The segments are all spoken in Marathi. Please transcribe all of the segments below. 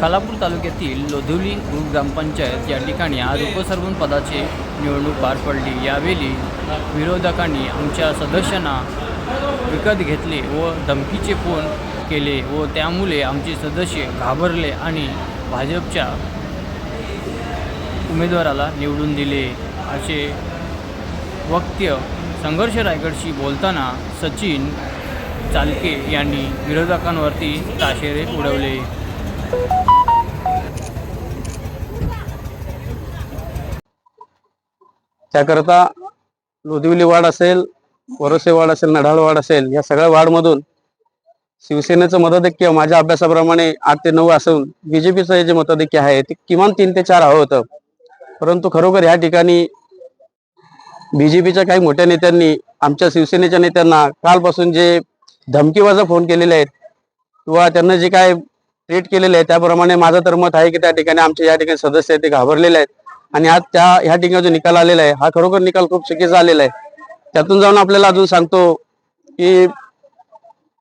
खालापूर तालुक्यातील लोधुली ग्रामपंचायत या ठिकाणी आज उपसरपंच पदाची निवडणूक पार पडली. यावेळी विरोधकांनी आमच्या सदस्यांना विकत घेतले व धमकीचे फोन केले व त्यामुळे आमचे सदस्य घाबरले आणि भाजपच्या उमेदवाराला निवडून दिले. असे वक्त्य संघर्ष रायगडशी बोलताना सचिन चालके यांनी विरोधकांवरती ताशेरे उडवले. त्याकरता लोदिवली वाड असेल वरोसे वाड असेल नढाळ वाड असेल या सगळ्या वाडमधून शिवसेनेचं मताधिक्य माझ्या अभ्यासाप्रमाणे आठ ते नऊ असून बीजेपीचं हे जे मताधिक्य आहे ते किमान तीन ते चार हवं होतं. परंतु खरोखर या ठिकाणी बीजेपीच्या काही मोठ्या नेत्यांनी आमच्या शिवसेनेच्या नेत्यांना कालपासून जे धमकीवाजा फोन केलेले आहेत किंवा त्यांना जे काय ट्रीट केलेले आहे त्याप्रमाणे माझं तर मत आहे की त्या ठिकाणी आमचे या ठिकाणी सदस्य आहेत ते घाबरलेले आहेत. आणि आज त्या ह्या ठिकाणी जो निकाल आलेला आहे हा खरोखर निकाल खूप चुकीचा आलेला आहे. त्यातून जाऊन आपल्याला अजून सांगतो की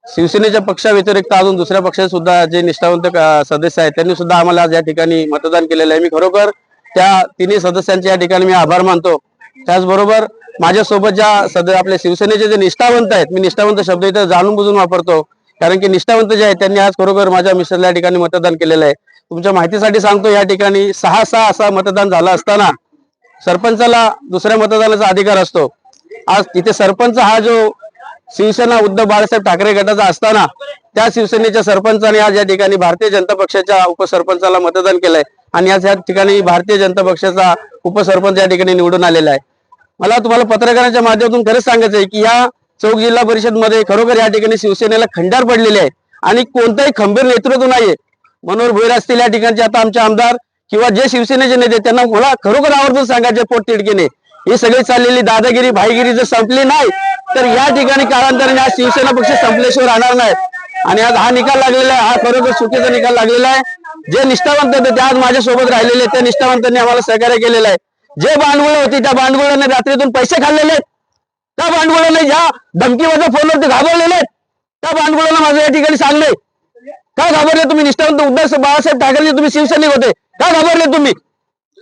शिवसेनेच्या पक्षाव्यतिरिक्त अजून दुसऱ्या पक्षाचे सुद्धा जे निष्ठावंत सदस्य आहेत त्यांनी सुद्धा आम्हाला आज या ठिकाणी मतदान केलेलं आहे. मी खरोखर त्या तिन्ही सदस्यांचे या ठिकाणी मी आभार मानतो. त्याचबरोबर माझ्यासोबत ज्या सद आपल्या शिवसेनेचे जे निष्ठावंत आहेत मी निष्ठावंत शब्द इथं जाणून बुजून वापरतो. कारण की निष्ठावंत जे आहेत त्यांनी आज खरोखर माझ्या मिस्टरला या ठिकाणी मतदान केलेलं आहे. तुमच्या माहितीसाठी सांगतो या ठिकाणी सहा सहा असा मतदान झालं असताना सरपंचाला दुसऱ्या मतदानाचा अधिकार असतो. आज तिथे सरपंच हा जो शिवसेना उद्धव बाळासाहेब ठाकरे गटाचा असताना त्या शिवसेनेच्या सरपंचाने आज या ठिकाणी भारतीय जनता पक्षाच्या उपसरपंचाला मतदान केलंय आणि आज या ठिकाणी भारतीय जनता पक्षाचा उपसरपंच या ठिकाणी निवडून आलेला आहे. मला तुम्हाला पत्रकारांच्या माध्यमातून खरंच सांगायचं आहे की या चौक जिल्हा परिषदमध्ये खरोखर या ठिकाणी शिवसेनेला खंडार पडलेले आहे आणि कोणताही खंबीर नेतृत्व नाहीये. मनोहर भोईर असतील या ठिकाणचे आता आमचे आमदार किंवा जे शिवसेनेचे नेते त्यांना मला खरोखर आवर्जून सांगायचे पोट तिडकीने. ही सगळी चाललेली दादागिरी भाईगिरी जर संपली नाही तर या ठिकाणी कालांतराने आज शिवसेना पक्ष संपल्याशिवाय राहणार नाही. आणि आज हा निकाल लागलेला आहे हा खरोखर चुकीचा निकाल लागलेला आहे. जे निष्ठावंत होते ते आज माझ्यासोबत राहिलेले त्या निष्ठावंतांनी आम्हाला सहकार्य केलेलं आहे. जे भांडवळ होती त्या भांडवळाने रात्रीतून पैसे खाल्लेले आहेत. त्या भांडवळाने ज्या धमकीवाजा फोनवरती घाबरलेले आहेत. त्या भांडवळाला माझं या ठिकाणी सांगले का घाबरले तुम्ही? निष्ठावंत उद्धव बाळासाहेब ठाकरे तुम्ही शिवसैनिक होते. का घाबरले तुम्ही?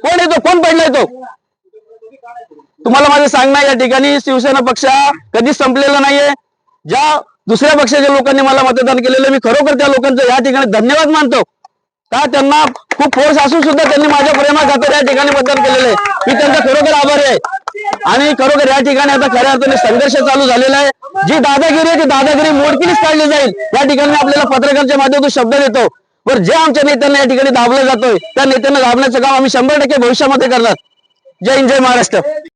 कोण येतो? कोण पडलाय तो? तुम्हाला माझं सांगणं या ठिकाणी शिवसेना पक्ष कधीच संपलेला नाहीये. ज्या दुसऱ्या पक्षाच्या लोकांनी मला मतदान केलेलं मी खरोखर त्या लोकांचं या ठिकाणी धन्यवाद मानतो. का त्यांना खूप फोर्स असून सुद्धा त्यांनी माझ्या प्रेमाखातर या ठिकाणी मतदान केलेलं आहे. मी त्यांचा खरोखर आभारी आहे. आणि खरोखर या ठिकाणी आता खऱ्या अर्थाने संघर्ष चालू झालेला आहे. जी दादागिरी आहे ती दादागिरी मोडकीच काढली जाईल. या ठिकाणी आपल्याला पत्रकारांच्या माध्यमातून शब्द देतो. बरं जे आमच्या नेत्यांना या ठिकाणी दाबलं जातोय त्या नेत्यांना दाबण्याचं काम आम्ही शंभर टक्के भविष्यामध्ये करणार. जय हिंद जय महाराष्ट्र.